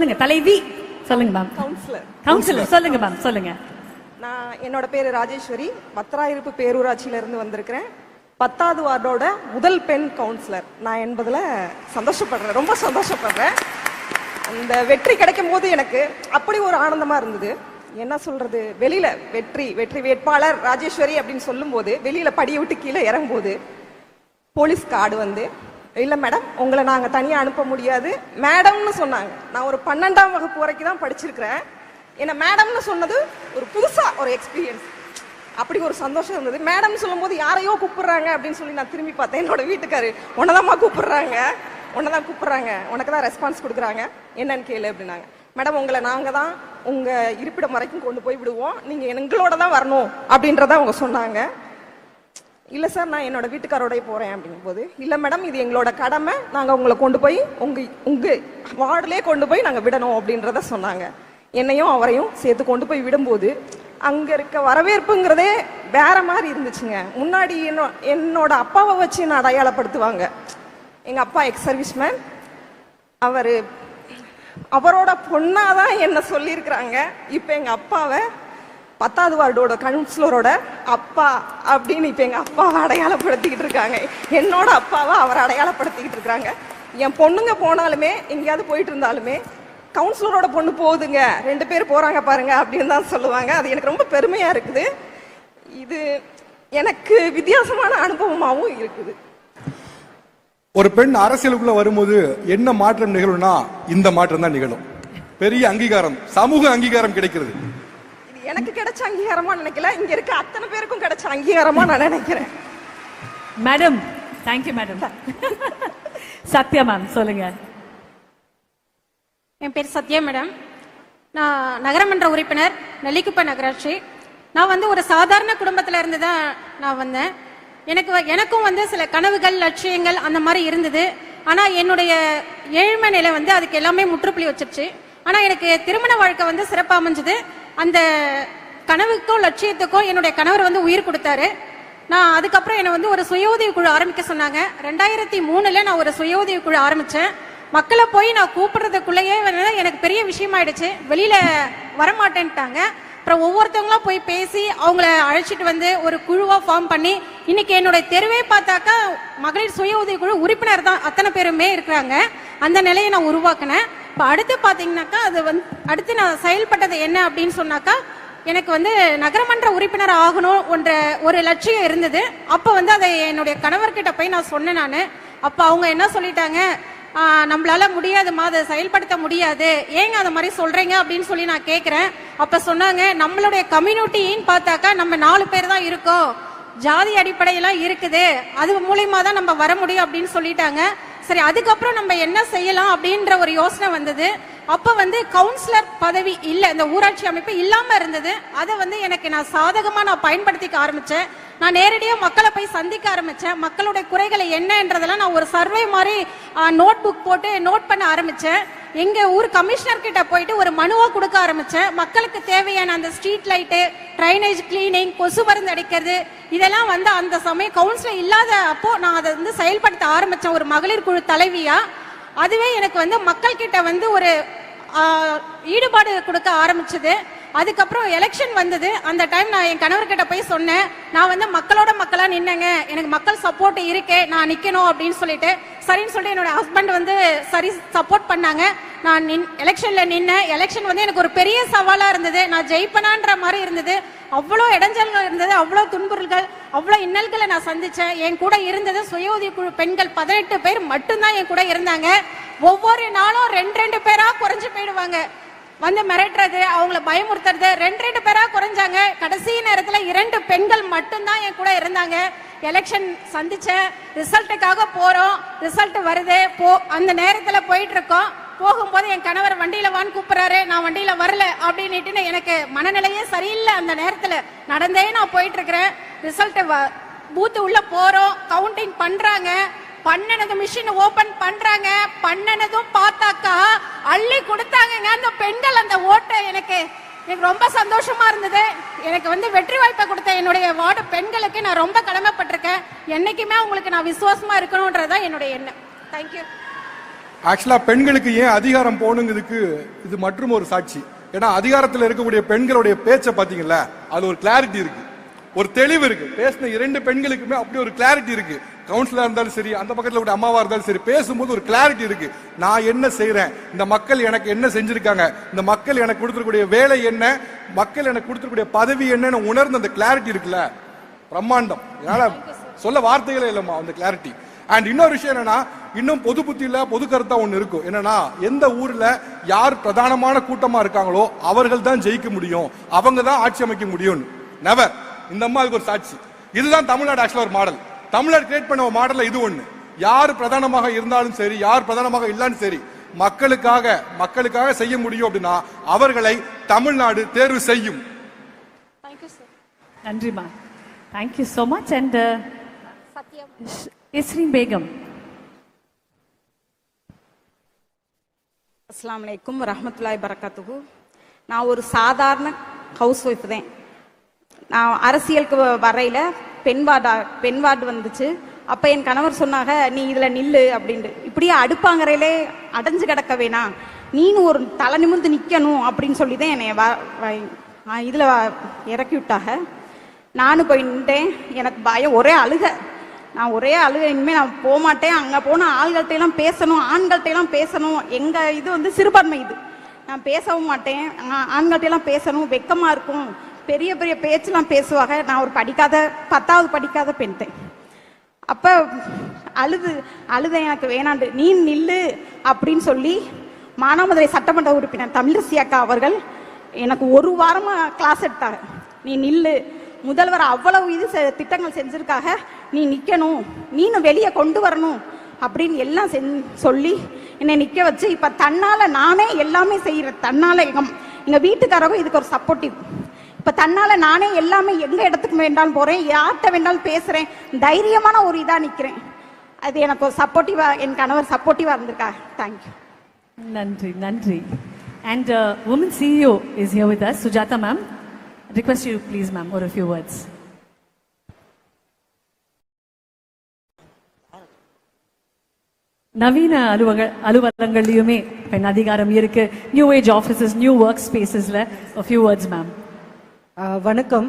சொல்லுங்க தலைவி. சொல்லுங்க மேம் கவுன்சிலர் கவுன்சிலர் சொல்லுங்க மேம் சொல்லுங்க. நான் என்னோட பேரு ராஜேஸ்வரி. பத்திராயிருப்பு பேரூராட்சியில இருந்து வந்திருக்கிறேன். பத்தாவது வார்டோட முதல் பெண் கவுன்சிலர் நான் என்பதுல சந்தோஷப்படுறேன் ரொம்ப சந்தோஷப்படுறேன். அந்த வெற்றி கிடைக்கும் போது எனக்கு அப்படி ஒரு ஆனந்தமா இருந்தது. என்ன சொல்றது? வெளியில வெற்றி வெற்றி வேட்பாளர் ராஜேஸ்வரி அப்படின்னு சொல்லும்போது வெளியில படியை விட்டு கீழே இறங்கும்போது போலீஸ் கார்டு வந்து இல்லை மேடம் உங்களை நாங்கள் தனியாக அனுப்ப முடியாது. மேடம்னு சொன்னாங்க. நான் ஒரு பன்னெண்டாம் வகுப்பு வரைக்கும் தான் படிச்சிருக்கிறேன். என்னை மேடம்னு சொன்னது ஒரு புதுசாக ஒரு எக்ஸ்பீரியன்ஸ் அப்படி ஒரு சந்தோஷம் இருந்தது. மேடம் சொல்லும்போது யாரையோ கூப்பிடுறாங்க அப்படின்னு சொல்லி நான் திரும்பி பார்த்தேன். என்னோட வீட்டுக்காரு உன்னதாம்மா கூப்பிடுறாங்க. உன்னதான் கூப்பிடுறாங்க. உனக்கு தான் ரெஸ்பான்ஸ் கொடுக்குறாங்க. என்னன்னு கேளு அப்படின்னாங்க. மேடம் உங்களை நாங்கள் தான் உங்கள் இருப்பிடம் வரைக்கும் கொண்டு போய் விடுவோம். நீங்கள் எங்களோட தான் வரணும் அப்படின்றத அவங்க சொன்னாங்க. இல்ல சார் நான் என்னோட வீட்டுக்காரோடய போறேன் அப்படிங்கும்போது இல்ல மேடம் இது எங்களோட கடமை. நாங்க உங்களை கொண்டு போய் உங்க உங்க வார்டிலே கொண்டு போய் நாங்க விடணும் அப்படின்றத சொன்னாங்க. என்னையும் அவரையும் சேர்த்து கொண்டு போய் விடும்போது அங்க இருக்க வரவேற்புங்கிறதே வேற மாதிரி இருந்துச்சுங்க. முன்னாடி என்னோ என்னோட அப்பாவை வச்சு நான் அடையாளப்படுத்துவாங்க. எங்க அப்பா எக்ஸ் சர்வீஸ்மேன் அவரு அவரோட பொண்ணாதான் என்ன சொல்லியிருக்கிறாங்க. இப்ப எங்க அப்பாவை பத்தாவது வார்டோட கவுன்சிலரோட அப்பா அப்படின்னு இப்போ எங்கள் அப்பாவை அடையாளப்படுத்திக்கிட்டு இருக்காங்க. என்னோட அப்பாவை அவர் அடையாளப்படுத்திக்கிட்டு இருக்கிறாங்க என் பொண்ணுங்க போனாலுமே எங்கேயாவது போயிட்டு இருந்தாலுமே கவுன்சிலரோட பொண்ணு போகுதுங்க ரெண்டு பேர் போகிறாங்க பாருங்க அப்படின்னு தான் சொல்லுவாங்க. அது எனக்கு ரொம்ப பெருமையாக இருக்குது. இது எனக்கு வித்தியாசமான அனுபவமாகவும் இருக்குது. ஒரு பெண் அரசியலுக்குள்ள வரும்போது என்ன மாற்றம் நிகழும்னா இந்த மாற்றம் தான் நிகழும். பெரிய அங்கீகாரம் சமூக அங்கீகாரம் கிடைக்கிறது. எனக்கு கிடைச்ச அங்கீகாரமா நினைக்கல. இங்க இருக்க அத்தனை பேருக்கும் கிடைச்ச அங்கீகாரமா நான் நினைக்கிறேன். Madam thank you madam Sathya ma'am சொல்லுங்க. என் பேர் சத்யா மேடம் நான் நகரமன்ற உறுப்பினர் நெல்லிக்குப்பை நகராட்சி. நான் வந்து ஒரு சாதாரண குடும்பத்துல இருந்து தான் நான் வந்தேன். எனக்கு வ- எனக்கும் வந்து சில கனவுகள் லட்சியங்கள் அந்த மாதிரி இருந்தது. ஆனா என்னுடைய ஏழ்மை நிலை வந்து அதுக்கு எல்லாமே முற்றுப்புள்ளி வச்சிருச்சு. ஆனா எனக்கு திருமண வாழ்க்கை வந்து சிறப்பா அமைஞ்சது. அந்த கனவுக்கோ லட்சியத்துக்கோ என்னுடைய கணவர் வந்து உயிர் கொடுத்தாரு. நான் அதுக்கப்புறம் என்னை வந்து ஒரு சுய உதவி குழு ஆரம்பிக்க சொன்னாங்க. ரெண்டாயிரத்தி மூணுல நான் ஒரு சுய உதவி குழு ஆரம்பிச்சேன். மக்களை போய் நான் கூப்பிடுறதுக்குள்ளேயே எனக்கு பெரிய விஷயம் ஆயிடுச்சு வெளியில வரமாட்டேன்ட்டாங்க. அப்புறம் ஒவ்வொருத்தவங்களா போய் பேசி அவங்கள அழைச்சிட்டு வந்து ஒரு குழுவா ஃபார்ம் பண்ணி இன்னைக்கு என்னுடைய தெருவே பார்த்தாக்கா மகளிர் சுய உதவி குழு உறுப்பினர் தான் அத்தனை பேருமே இருக்கிறாங்க. அந்த நிலையை நான் உருவாக்கினேன். இப்போ அடுத்து பார்த்தீங்கன்னாக்கா அது வந்து அடுத்து நான் செயல்பட்டது என்ன அப்படின்னு சொன்னாக்கா எனக்கு வந்து நகரமன்ற உறுப்பினர் ஆகணும் என்ற ஒரு லட்சியம் இருந்தது. அப்போ வந்து அதை என்னுடைய கணவர்கிட்ட போய் நான் சொன்னேன் நான். அப்போ அவங்க என்ன சொல்லிட்டாங்க? நம்மளால முடியாதுமா அதை செயல்படுத்த முடியாது. ஏங்க அந்த மாதிரி சொல்றீங்க? அப்படின்னு சொல்லி நான் கேட்குறேன் அப்போ சொன்னாங்க நம்மளுடைய கம்யூனிட்டின்னு பார்த்தாக்கா நம்ம நாலு பேர் தான் இருக்கோம். ஜாதி அடிப்படையெல்லாம் இருக்குது. அது மூலியமா தான் நம்ம வர முடியும் அப்படின்னு சொல்லிட்டாங்க. சரி அதுக்கப்புறம் நம்ம என்ன செய்யலாம் அப்படின்ற ஒரு யோசனை வந்தது. அப்ப வந்து கவுன்சிலர் பதவி இல்ல இந்த ஊராட்சி அமைப்பு இல்லாம இருந்தது. அதை வந்து எனக்கு நான் சாதகமா நான் பயன்படுத்திக்க ஆரம்பிச்சேன். நான் நேரடியாக மக்களை போய் சந்திக்க ஆரம்பிச்சேன். மக்களுடைய குறைகளை என்னன்றதெல்லாம் நான் ஒரு சர்வே மாதிரி நோட் புக் போட்டு நோட் பண்ண ஆரம்பிச்சேன். எங்க ஊர் கமிஷனர் கிட்ட போயிட்டு ஒரு மனுவா கொடுக்க ஆரம்பிச்சேன். மக்களுக்கு தேவையான அந்த ஸ்ட்ரீட் லைட்டு ட்ரைனேஜ் கிளீனிங் கொசு மருந்து அடிக்கிறது இதெல்லாம் வந்து அந்த சமயம் கவுன்சிலர் இல்லாத அப்போ நான் அதை வந்து செயல்படுத்த ஆரம்பிச்சேன். ஒரு மகளிர் குழு தலைவியா. அதுவே எனக்கு வந்து மக்கள் கிட்ட வந்து ஒரு ஈடுபாடு கொடுக்க ஆரம்பிச்சது. அதுக்கப்புறம் எலெக்ஷன் வந்தது. அந்த டைம் நான் என் கணவர்கிட்ட போய் சொன்னேன். நான் வந்து மக்களோட மக்களா நின்னேங்க. எனக்கு மக்கள் சப்போர்ட் இருக்கே. நான் நிக்கணும் அப்படின்னு சொல்லிட்டு. சரின்னு சொல்லிட்டு என்னோட ஹஸ்பண்ட் வந்து சரி சப்போர்ட் பண்ணாங்க. நான் நின் எலெக்ஷன்ல நின்னேன். எலெக்ஷன் வந்து எனக்கு ஒரு பெரிய சவாலா இருந்தது. நான் ஜெயிப்பனான்ற மாதிரி இருந்தது. அவ்வளோ இடைஞ்சல்கள் இருந்தது. அவ்வளோ துன்புறுகள் அவ்வளோ இன்னல்களை நான் சந்திச்சேன். என் கூட இருந்தது சுய குழு பெண்கள் பதினெட்டு பேர் மட்டும்தான் என் கூட இருந்தாங்க. ஒவ்வொரு நாளும் ரெண்டு ரெண்டு பேரா குறைஞ்சு போயிடுவாங்க. வந்து மிரட்டுறது அவங்கள பயமுறுத்துறது ரெண்டு ரெண்டு பேரா குறைஞ்சாங்க. கடைசி நேரத்துல இரண்டு பெண்கள் மட்டும்தான் என் கூட இருந்தாங்க. எலெக்ஷன் சந்திச்சேன். ரிசல்ட்டுக்காக போறோம். ரிசல்ட் வருது. போ அந்த நேரத்துல போயிட்டு இருக்கோம் போகும்போது என் கணவர் வண்டியில வான்னு கூப்பிடுறாரு. நான் வண்டியில வரல அப்படின்னுட்டு எனக்கு மனநிலையே சரியில்லை. அந்த நேரத்துல நடந்தே நான் போயிட்டு இருக்கிறேன் ரிசல்ட் பூத்து உள்ள போறோம். கவுண்டிங் பண்றாங்க. பண்ணனது மிஷின் ஓபன் பண்றாங்க. பண்ணனதும் பார்த்தாக்கா அள்ளி கொடுத்தாங்கங்க. அந்த பெண்கள் அந்த ஓட்டை எனக்கு எனக்கு ரொம்ப சந்தோஷமா இருந்தது. எனக்கு வந்து வெற்றி வாய்ப்பை கொடுத்த என்னுடைய வார்டு பெண்களுக்கு நான் ரொம்ப கடமைப்பட்டிருக்கேன். என்னைக்குமே உங்களுக்கு நான் விசுவாசமா இருக்கணும்ன்றதான் என்னுடைய எண்ணம். தேங்க்யூ ஆக்சுவலா பெண்களுக்கு ஏன் அதிகாரம் போகணுங்கிறதுக்கு இது மற்றும் ஒரு சாட்சி. ஏன்னா அதிகாரத்தில் இருக்கக்கூடிய பெண்களுடைய பேச்சை பாத்தீங்களா அது ஒரு கிளாரிட்டி இருக்கு. ஒரு தெளிவு இருக்கு. பேசின இரண்டு பெண்களுக்குமே அப்படி ஒரு கிளாரிட்டி இருக்கு. கவுன்சிலரா இருந்தாலும் சரி அந்த பக்கத்துல கூட அம்மாவா இருந்தாலும் சரி பேசும்போது ஒரு கிளாரிட்டி இருக்கு. நான் என்ன செய்யறேன் இந்த மக்கள் எனக்கு என்ன செஞ்சிருக்காங்க? இந்த மக்கள் எனக்கு கொடுத்துருக்கூடிய வேலை என்ன? மக்கள் எனக்கு கொடுத்துருக்கூடிய பதவி என்னன்னு உணர்ந்த அந்த கிளாரிட்டி இருக்குல்ல? பிரம்மாண்டம். அதனால சொல்ல வார்த்தைகளே இல்லம்மா அந்த கிளாரிட்டி அண்ட் இன்னொரு விஷயம் என்னன்னா இன்னும் பொது புத்தியில பொது கருத்தா ஒண்ணு இருக்கும் என்னன்னா எந்த ஊர்ல யார் பிரதானமான கூட்டமா இருக்காங்களோ அவர்கள் தான் ஜெயிக்க முடியும். அவங்க தான் ஆட்சி அமைக்க முடியும் நெவர் இந்த அம்மா அதுக்கு ஒரு சாட்சி. இதுதான் தமிழ்நாடு ஆக்சுவலா ஒரு மாடல். தமிழ்நாடு கிரியேட் பண்ண ஒரு மாடல்ல இது ஒண்ணு. யார் பிரதானமாக இருந்தாலும் சரி யார் பிரதானமாக இல்லாலும் சரி மக்களுக்காக மக்களுக்காக செய்ய முடியும் அப்படின்னா அவர்களை தமிழ்நாடு தேர்வு செய்யும். தேங்க்யூ சார் நன்றி ma'am thank you so much and Sathya Isreen Begum அஸ்ஸலாமு அலைக்கும் வரஹ்மத்துல்லாஹி பரக்காத்துஹு நான் ஒரு சாதாரண ஹவுஸ் ஒய்ஃப் தான். நான் அரசியலுக்கு வ- வரையில பெண் வார்டா பெண் வார்டு வந்துச்சு. அப்போ என் கணவர் சொன்னாங்க நீ இதில் நில்லு அப்படின்ட்டு. இப்படியே அடுப்பாங்கரையிலே அடைஞ்சு கிடக்க வேணாம் நீனு ஒரு தலை நிமிர்ந்து நிற்கணும் அப்படின்னு சொல்லி தான் என்னை இதில் இறக்கி விட்டாக நானும் போய் நின்றேன் எனக்கு பயம் ஒரே அழுக. நான் ஒரே அழுக இனிமேல் நான் போகமாட்டேன் அங்கே போனால் ஆள்கள்ட்டையெல்லாம் பேசணும் ஆண்கள்ட்டையெல்லாம் பேசணும். எங்கள் இது வந்து சிறுபான்மை இது. நான் பேசவும் மாட்டேன். ஆண்கள்ட்டையெல்லாம் பேசணும் வெக்கமாக இருக்கும். பெரிய பெரிய பேச்செல்லாம் பேசுவாங்க. நான் ஒரு படிக்காத பத்தாவது படிக்காத பெண்தேன் அப்போ அழுது அழுத எனக்கு வேணாண்டு. நீ நில்லு அப்படின்னு சொல்லி மானாமதுரை சட்டமன்ற உறுப்பினர் தமிழிசை அக்கா அவர்கள் எனக்கு ஒரு வாரமாக கிளாஸ் எடுத்தாங்க நீ நில்லு. முதல்வர் அவ்வளவு இது செ- திட்டங்கள் செஞ்சிருக்காக நீ நிற்கணும் நீனும் வெளியே கொண்டு வரணும் அப்படின்னு எல்லாம் செஞ் சொல்லி என்னை நிற்க வச்சு இப்போ தன்னால் நானே எல்லாமே செய்கிறேன் தன்னால் எங்கள் எங்கள் வீட்டுக்காரரும் இதுக்கு ஒரு சப்போர்ட்டிவ் இப்போ தன்னால் நானே எல்லாமே எங்கே இடத்துக்கு வேண்டாலும் போகிறேன் யார்கிட்ட வேண்டாலும் பேசுகிறேன் தைரியமான ஒரு இதாக நிற்கிறேன் அது எனக்கு ஒரு என் கணவர் சப்போர்ட்டிவாக இருந்திருக்கா? தேங்க்யூ நன்றி நன்றி. And woman CEO is here with us Sujatha ma'am request you please ma'am ஒரு ஃபியூ வேர்ட்ஸ் நவீன அலுவலக அலுவலகங்கள்லையுமே பெண் அதிகாரம் இருக்கு. New age offices new work ஸ்பேசஸ்ல few words ma'am வணக்கம்